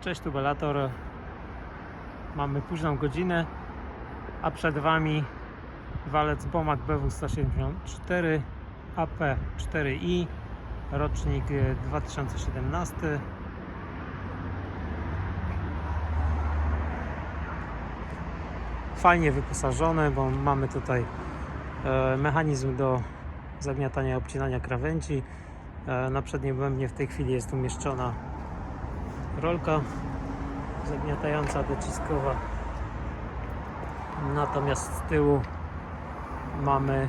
Cześć tubelator. Mamy późną godzinę, a przed Wami walec Bomak BW174 AP4i rocznik e, 2017 fajnie wyposażone, bo mamy tutaj e, mechanizm do zagniatania obcinania krawędzi E, na przednim bębnie w tej chwili jest umieszczona rolka zagniatająca dociskowa. Natomiast z tyłu mamy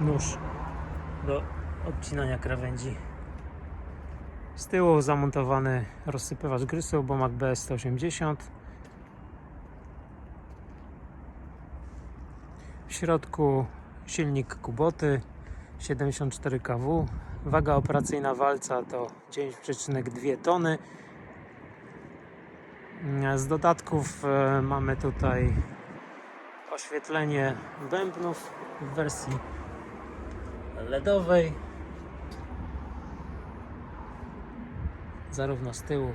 nóż do odcinania krawędzi. Z tyłu zamontowany rozsypywacz grysu Bomak BS180 w środku silnik Kuboty 74 kW waga operacyjna walca to 9,2 tony z dodatków e, mamy tutaj oświetlenie bębnów w wersji LEDowej. Zarówno z tyłu,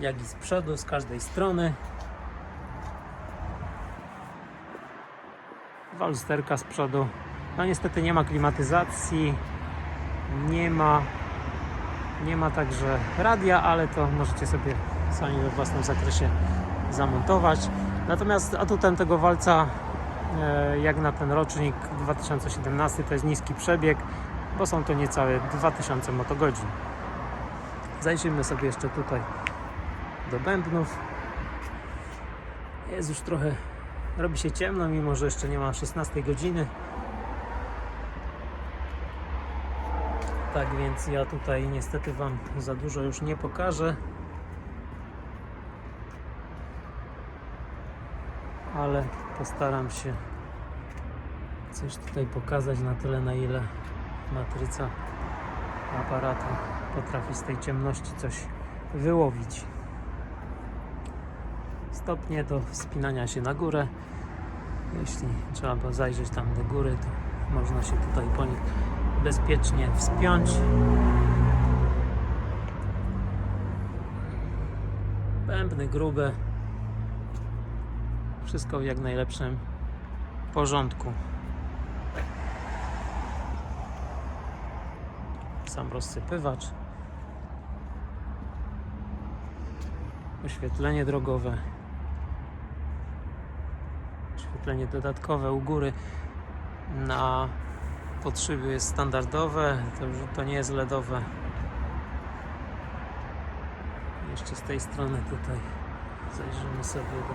jak i z przodu, z każdej strony. Walsterka z przodu. No niestety nie ma klimatyzacji, nie ma nie ma także radia, ale to możecie sobie sami we własnym zakresie zamontować. Natomiast atutem tego walca, e, jak na ten rocznik 2017, to jest niski przebieg, bo są to niecałe 2000 motogodzin. Zajrzyjmy sobie jeszcze tutaj do bębnów. Jest już trochę, robi się ciemno, mimo że jeszcze nie ma 16 godziny. Tak więc ja tutaj niestety Wam za dużo już nie pokażę. Ale postaram się coś tutaj pokazać na tyle, na ile matryca aparatu potrafi z tej ciemności coś wyłowić. Stopnie do wspinania się na górę. Jeśli trzeba zajrzeć tam do góry, to można się tutaj po nich bezpiecznie wspiąć. Bębny grube. Wszystko w jak najlepszym porządku. Sam rozsypywacz. Oświetlenie drogowe. Oświetlenie dodatkowe u góry na podszyby jest standardowe, to, już- to nie jest LEDowe. Jeszcze z tej strony tutaj zajrzymy sobie do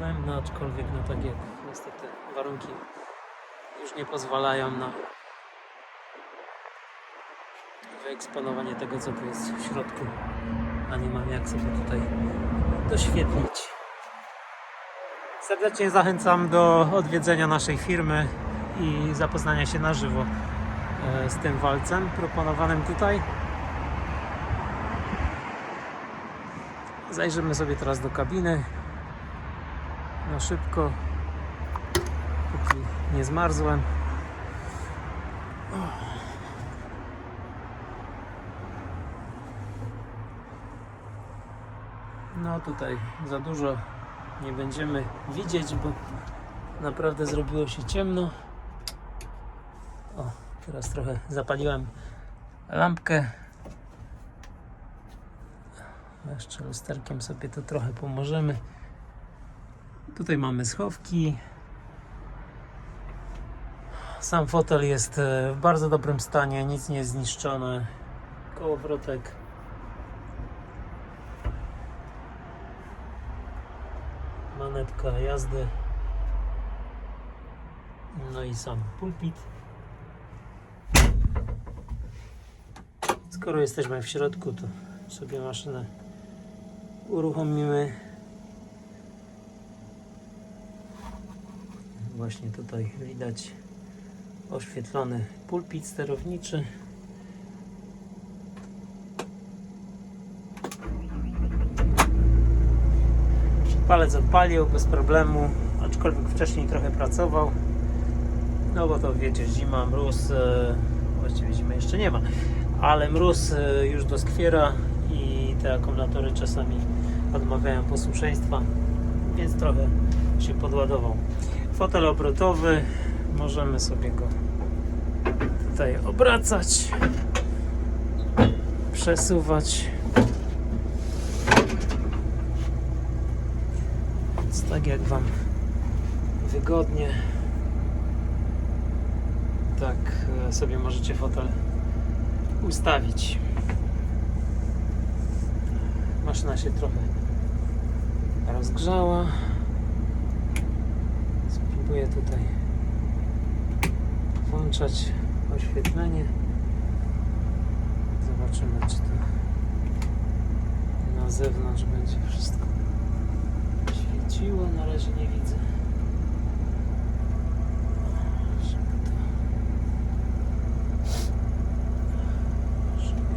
bębna, aczkolwiek no tak jak niestety warunki już nie pozwalają na wyeksponowanie tego co tu jest w środku, a nie mam jak sobie tutaj doświetlić. Serdecznie zachęcam do odwiedzenia naszej firmy i zapoznania się na żywo e, z tym walcem proponowanym tutaj. Zajrzymy sobie teraz do kabiny na szybko, póki nie zmarzłem. No tutaj za dużo nie będziemy widzieć, bo naprawdę zrobiło się ciemno. O, teraz trochę zapaliłem lampkę. Jeszcze lusterkiem sobie to trochę pomożemy. Tutaj mamy schowki. Sam fotel jest e, w bardzo dobrym stanie, nic nie jest zniszczone. Kołowrotek manetka jazdy no i sam pulpit. Skoro jesteśmy w środku to sobie maszynę uruchomimy. Właśnie tutaj widać oświetlony pulpit sterowniczy Palec odpalił bez problemu, aczkolwiek wcześniej trochę pracował. No bo to wiecie, zima, mróz, e, właściwie zimy jeszcze nie ma, ale mróz e, już doskwiera i te akumulatory czasami odmawiają posłuszeństwa, więc trochę się podładował. Fotel obrotowy, możemy sobie go tutaj obracać, przesuwać. Więc tak jak Wam wygodnie, tak e, sobie możecie fotel ustawić. Maszyna się trochę rozgrzała. Spróbuję tutaj włączać oświetlenie. Zobaczymy, czy to na zewnątrz będzie wszystko świeciło. Na razie nie widzę.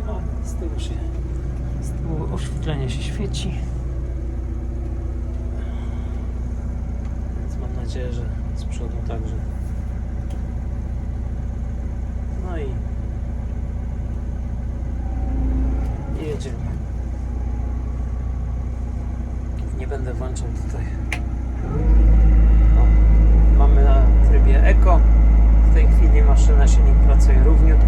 O, z tyłu się... Z tyłu oświetlenie się świeci. Więc mam nadzieję, że z przodu także. No i jedziemy. Nie będę włączał tutaj. Mamy na trybie Eco. W tej chwili maszyna silnik pracuje równiutko.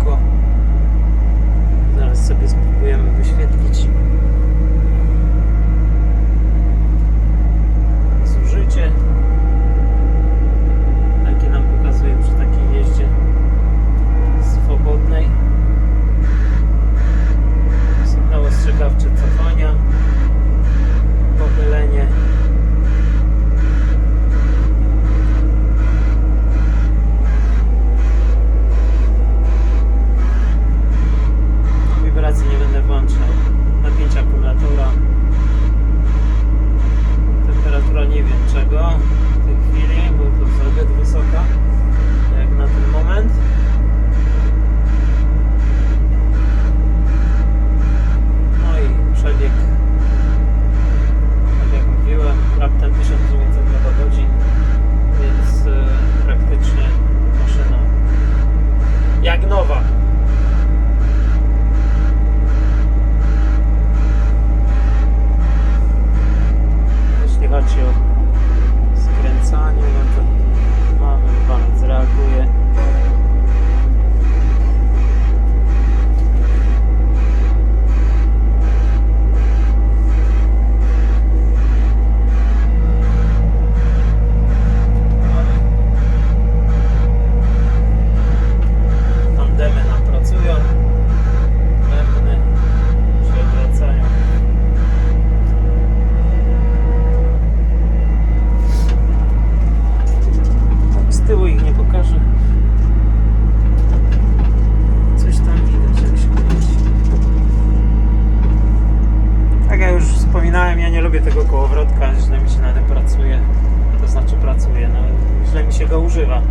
Go używa.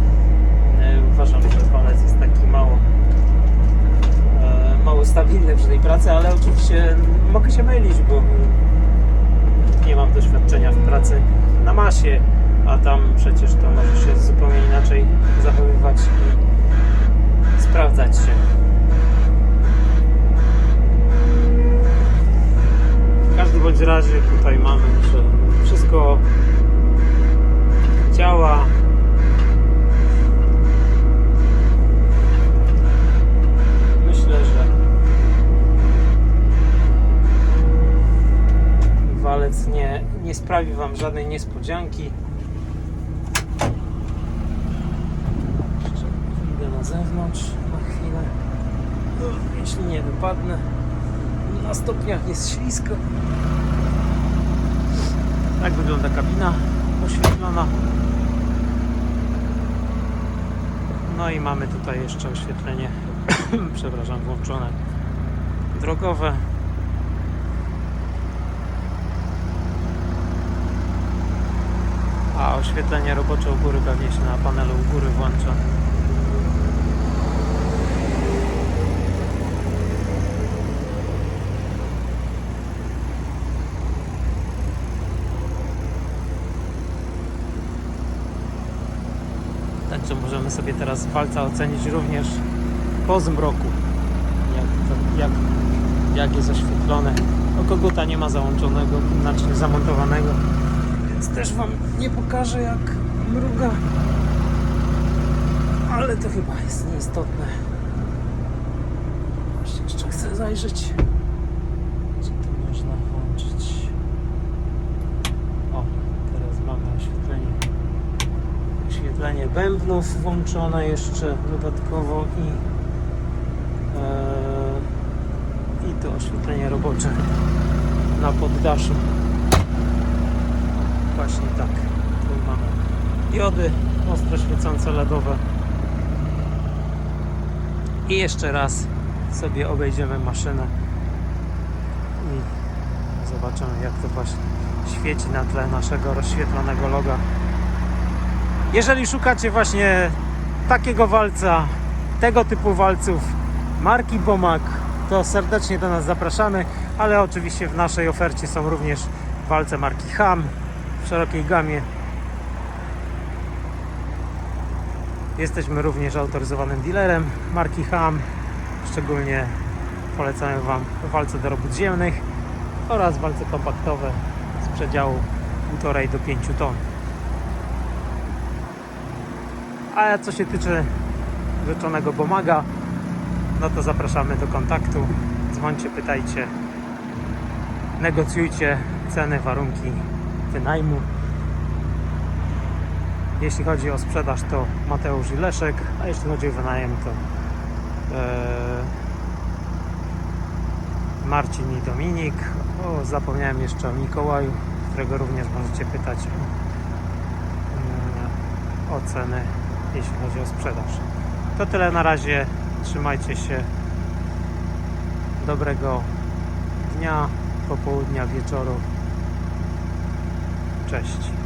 E, Uważam, że palec jest taki mało e, mało stabilny przy tej pracy, ale oczywiście mogę się mylić, bo nie mam doświadczenia w pracy na masie, a tam przecież to może się zupełnie inaczej zachowywać i sprawdzać się. W każdym bądź razie tutaj mamy, że wszystko działa. Myślę, że walec nie, sprawi Wam żadnej niespodzianki. Idę na zewnątrz na chwilę. O, Jeśli nie wypadnę, na stopniach jest ślisko. Tak wygląda kabina oświetlona. No i mamy tutaj jeszcze oświetlenie, przepraszam, włączone drogowe. A oświetlenie robocze u góry pewnie się na panelu u góry włącza. Także możemy sobie teraz walca ocenić również po zmroku. Jak to jak, jak jest oświetlone. O koguta nie ma załączonego, znaczy zamontowanego, więc też Wam nie pokażę jak mruga. Ale to chyba jest nieistotne. Jeszcze chcę zajrzeć, czy tu można włączyć. O, teraz mamy oświetlenie. Oświetlenie bębnów włączone jeszcze dodatkowo i e, i to oświetlenie robocze na poddaszu. Właśnie tak. Tu mamy diody ostro świecące LEDowe. I jeszcze raz sobie obejdziemy maszynę i zobaczymy jak to właśnie świeci na tle naszego rozświetlonego loga. Jeżeli szukacie właśnie takiego walca, tego typu walców marki Bomag, to serdecznie do nas zapraszamy, ale oczywiście w naszej ofercie są również walce marki Ham w szerokiej gamie. Jesteśmy również autoryzowanym dealerem marki Ham. Szczególnie polecamy Wam walce do robót ziemnych oraz walce kompaktowe z przedziału 1,5 do 5 ton. A co się tyczy rzeczonego Bomaga, no to zapraszamy do kontaktu. Dzwońcie, pytajcie, negocjujcie ceny, warunki wynajmu. Jeśli chodzi o sprzedaż, to Mateusz i Leszek, a jeśli chodzi o wynajem, to e, Marcin i Dominik. O, zapomniałem jeszcze o Mikołaju, którego również możecie pytać o, mm, o ceny, jeśli chodzi o sprzedaż. To tyle na razie. Trzymajcie się. Dobrego dnia, popołudnia, wieczoru. Cześć.